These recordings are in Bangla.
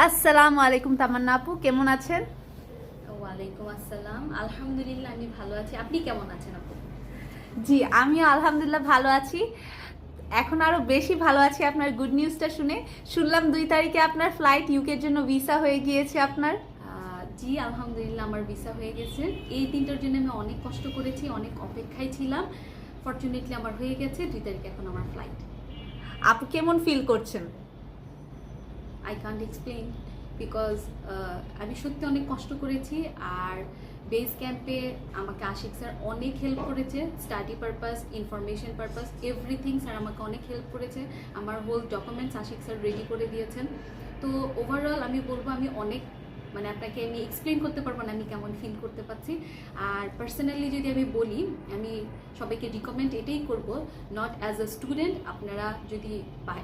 আসসালামু আলাইকুম তামান্না আপু কেমন আছেন? ওয়ালাইকুম আসসালাম। আলহামদুলিল্লাহ আমি ভালো আছি। আপনি কেমন আছেন আপু? জি আমিও আলহামদুলিল্লাহ ভালো আছি। এখন আরও বেশি ভালো আছি আপনার গুড নিউজটা শুনে। শুনলাম দুই তারিখে আপনার ফ্লাইট ইউকের জন্য ভিসা হয়ে গিয়েছে আপনার। জি আলহামদুলিল্লাহ আমার ভিসা হয়ে গেছে। এই দিনটার জন্য আমি অনেক কষ্ট করেছি অনেক অপেক্ষায় ছিলাম। ফর্চুনেটলি আমার হয়ে গেছে। দুই তারিখে এখন আমার ফ্লাইট আপু কেমন ফিল করছেন? আই কান্ট এক্সপ্লেন বিকজ আমি সত্যি অনেক কষ্ট করেছি আর বেস ক্যাম্পে আমাকে আশিক স্যার অনেক হেল্প করেছে study purpose information purpose everything sir আমাকে অনেক হেল্প করেছে, আমার whole documents Ashiq sir ready করে দিয়েছেন। তো ওভারঅল আমি বলব আমি অনেক মানে আপনাকে আমি এক্সপ্লেন করতে পারব না আমি কেমন ফিল করতে পারছি। আর পার্সোনালি যদি আমি বলি, আমি সবাইকে রিকমেন্ড এটাই করব নট অ্যাজ আ স্টুডেন্ট আপনারা যদি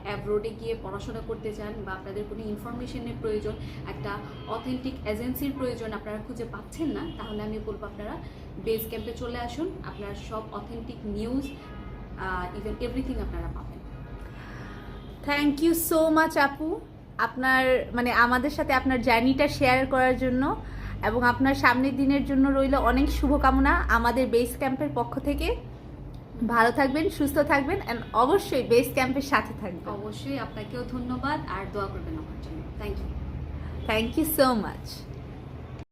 অ্যাব্রোডে গিয়ে পড়াশোনা করতে চান বা আপনাদের কোনো ইনফরমেশনের প্রয়োজন, একটা অথেন্টিক এজেন্সির প্রয়োজন আপনারা খুঁজে পাচ্ছেন না, তাহলে আমি বলব আপনারা বেস ক্যাম্পে চলে আসুন, আপনার সব অথেন্টিক নিউজ ইভেন এভরিথিং আপনারা পাবেন। থ্যাংক ইউ সো মাচ আপু। আপনার মানে আমাদের সাথে আপনার জার্নিটা শেয়ার করার জন্য এবং আপনার সামনের দিনের জন্য রইল অনেক শুভকামনা আমাদের বেস ক্যাম্পের পক্ষ থেকে। ভালো থাকবেন সুস্থ থাকবেন অ্যান্ড অবশ্যই বেস ক্যাম্পের সাথে থাকবেন। অবশ্যই আপনাকেও ধন্যবাদ আর দোয়া করবেন আমার জন্য। Thank you thank you so much